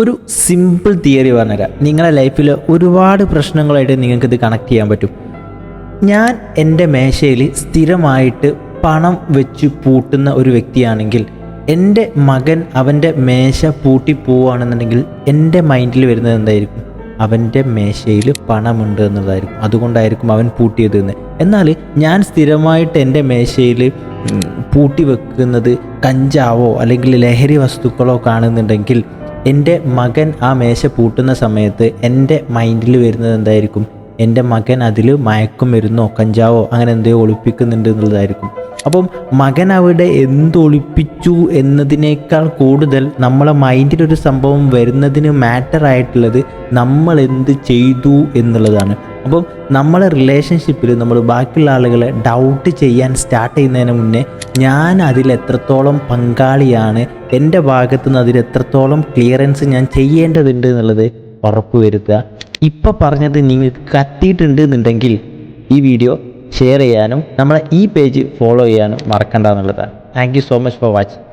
ഒരു simple theory പറഞ്ഞുതരാം. നിങ്ങളുടെ ലൈഫിൽ ഒരുപാട് പ്രശ്നങ്ങളായിട്ട് നിങ്ങൾക്കിത് കണക്ട് ചെയ്യാൻ പറ്റും. ഞാൻ എന്റെ മേശയിൽ സ്ഥിരമായിട്ട് പണം വെച്ച് പൂട്ടുന്ന ഒരു വ്യക്തിയാണെങ്കിൽ എന്റെ മകൻ അവന്റെ മേശ പൂട്ടി പോവുകയാണെന്നുണ്ടെങ്കിൽ എന്റെ മൈൻഡിൽ വരുന്നത് എന്തായിരിക്കും? അവന്റെ മേശയിൽ പണമുണ്ട് എന്നുള്ളതായിരിക്കും. അതുകൊണ്ടായിരിക്കും അവൻ പൂട്ടിയത് എന്ന്. എന്നാൽ ഞാൻ സ്ഥിരമായിട്ട് എന്റെ മേശയിൽ പൂട്ടി വെക്കുന്നത് കഞ്ചാവോ അല്ലെങ്കിൽ ലഹരി വസ്തുക്കളോ കാണുന്നുണ്ടെങ്കിൽ എന്റെ മകൻ ആ മേശ പൂട്ടുന്ന സമയത്ത് എന്റെ മൈൻഡിൽ വരുന്നത് എന്തായിരിക്കും? എന്റെ മകൻ അതിൽ മയക്കുമരുന്നോ കഞ്ചാവോ അങ്ങനെ എന്തോ ഒളിപ്പിക്കുന്നുണ്ട് എന്നുള്ളതായിരിക്കും. അപ്പം മകൻ അവിടെ എന്തൊളിപ്പിച്ചു എന്നതിനേക്കാൾ കൂടുതൽ നമ്മളെ മൈൻഡിലൊരു സംഭവം വരുന്നതിന് മാറ്ററായിട്ടുള്ളത് നമ്മൾ എന്ത് ചെയ്തു എന്നുള്ളതാണ്. അപ്പം നമ്മളെ റിലേഷൻഷിപ്പിൽ നമ്മൾ ബാക്കിയുള്ള ആളുകളെ ഡൗട്ട് ചെയ്യാൻ സ്റ്റാർട്ട് ചെയ്യുന്നതിന് മുന്നേ ഞാൻ അതിൽ എത്രത്തോളം പങ്കാളിയാണ് എന്റെ ഭാഗത്തു നിന്ന് അതിൽ എത്രത്തോളം ക്ലിയറൻസ് ഞാൻ ചെയ്യേണ്ടതുണ്ട് എന്നുള്ളത് ഉറപ്പ് വരുത്തുക. ഇപ്പം പറഞ്ഞത് നിങ്ങൾക്ക് കത്തിയിട്ടുണ്ട് എന്നുണ്ടെങ്കിൽ ഈ വീഡിയോ ഷെയർ ചെയ്യാനും നമ്മളെ ഈ പേജ് ഫോളോ ചെയ്യാനും മറക്കണ്ട എന്നുള്ളതാണ്. Thank you so much for watching